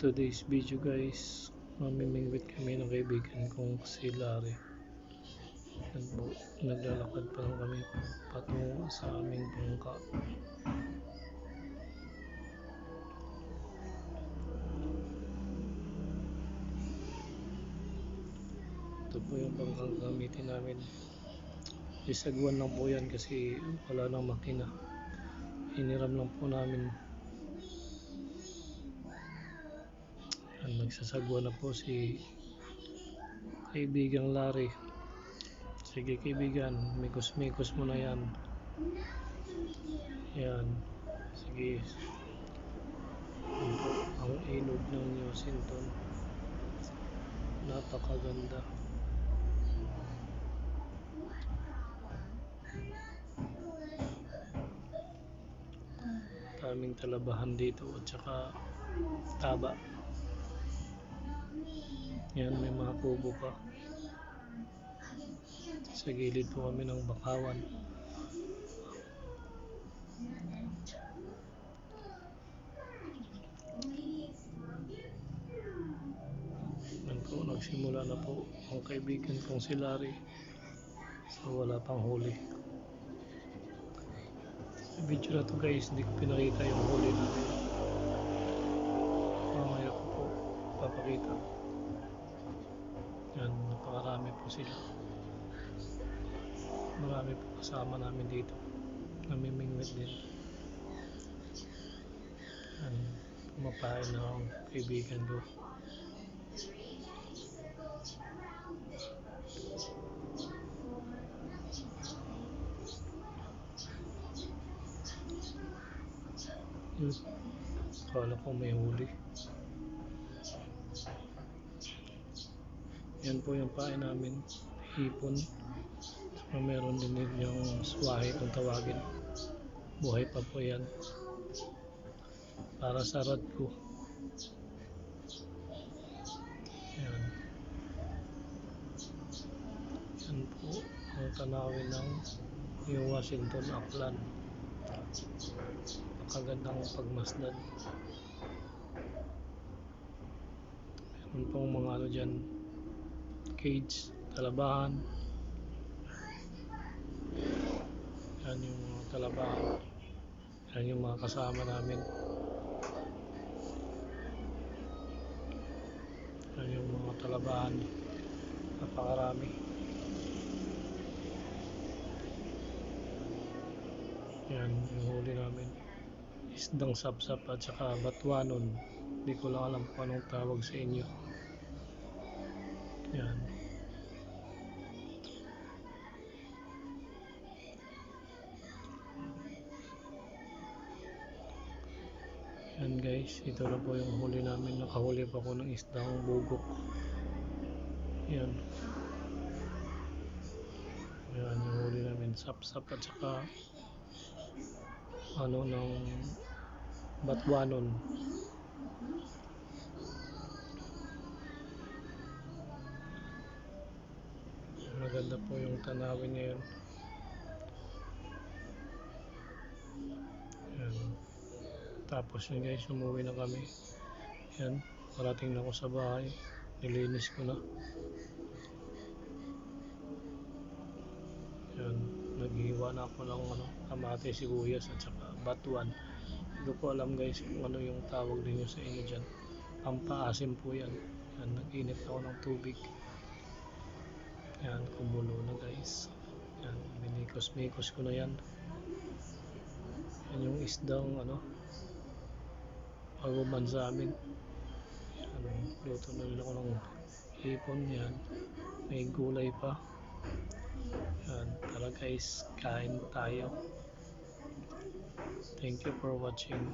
today's video guys mamimingwit kami ng kaibigan kong si Larry. Naglalakad pa lang kami patungo sa aming bangka. Ito po yung bangkang gamitin namin. Isagwan lang po yan kasi wala nang makina. Hiniram lang po namin Yan, magsasagwa na po si kaibigang Larry. Sige kaibigan, mikos-mikos mo na yan. Yan. Sige. Ang ilog ng New Sinton. Napakaganda. Daming talabahan dito at saka taba. Yan, may mga kubo pa. Sa gilid po kami ng bakawan. Yan po, nagsimula na po ang kaibigan kong si Larry. So, wala pang huli. Sa video na to guys, hindi ko pinakita yung huli namin. Mamaya ko po papakita. Yan, napakarami po sila. Marami po kasama namin dito. Namimingwit din. Yan, pumapain na ang kaibigan ko. Yun. Kala ko may huli. Yan po yung pain namin. Hipon. So, meron din yung swahe kung tawagin. Buhay pa po yan. Para sa rad ko. Yan. Yan po ang tanawin ng yung Washington Upland. Nakagandang pagmasdan. Meron pong mga ano dyan, cage, talabahan. Yan yung mga talabahan. Yan yung mga kasama namin. Yan yung mga talabahan. Napakarami. Yan yung huli namin. Isdang sapsap at saka batwanon. Hindi ko lang alam kung anong tawag sa inyo. Yan. Yan guys, ito na po yung huli namin. Nakahuli pa ko ng isdang bugok. Yan. Yan yung huli namin. Sap-sap at saka ano ng batwanon. Maganda po yung tanawin ngayon. Tapos yun guys, umuwi na kami. Yan, parating na ako sa bahay. Nilinis ko na. Yan, naghiwa na ako ng ano, kamate, sibuyas at saka batuan. Hindi ko alam guys kung ano yung tawag ninyo sa inyo dyan. Pampaasim po yan. Yan, nag-init ako ng tubig. Yan, kumulo na guys. Yan, minikos-mikos ko na yan. Yan yung isdang ano, paguman sa amin. Yan, luto na rin ako ng hipon yan. May gulay pa. Yan, tara guys, kain tayo. Thank you for watching.